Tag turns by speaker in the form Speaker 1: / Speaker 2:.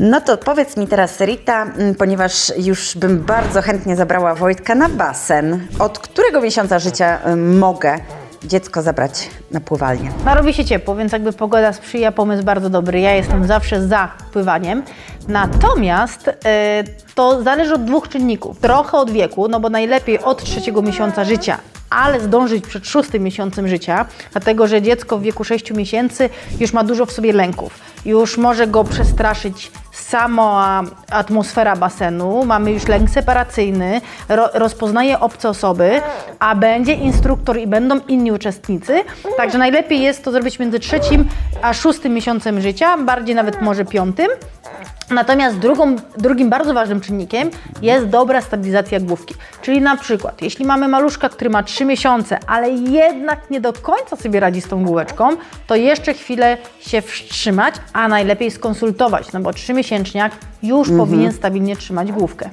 Speaker 1: No to powiedz mi teraz, Rita, mm, ponieważ już bym bardzo chętnie zabrała Wojtka na basen, od którego miesiąca życia y, mogę dziecko zabrać na pływalnię?
Speaker 2: No, robi się ciepło, więc jakby pogoda sprzyja, pomysł bardzo dobry. Ja jestem zawsze za pływaniem. Natomiast e, to zależy od dwóch czynników. Trochę od wieku, no bo najlepiej od trzeciego miesiąca życia, ale zdążyć przed szóstym miesiącem życia, dlatego że dziecko w wieku 6 miesięcy już ma dużo w sobie lęków. Już może go przestraszyć sama atmosfera basenu, mamy już lęk separacyjny, ro, rozpoznaje obce osoby, a będzie instruktor i będą inni uczestnicy. Także najlepiej jest to zrobić między trzecim a szóstym miesiącem życia, bardziej nawet może piątym. Natomiast drugą, drugim bardzo ważnym czynnikiem jest dobra stabilizacja główki. Czyli na przykład, jeśli mamy maluszka, który ma 3 miesiące, ale jednak nie do końca sobie radzi z tą główeczką, to jeszcze chwilę się wstrzymać, a najlepiej skonsultować, no bo 3-miesięczniak już powinien stabilnie trzymać główkę.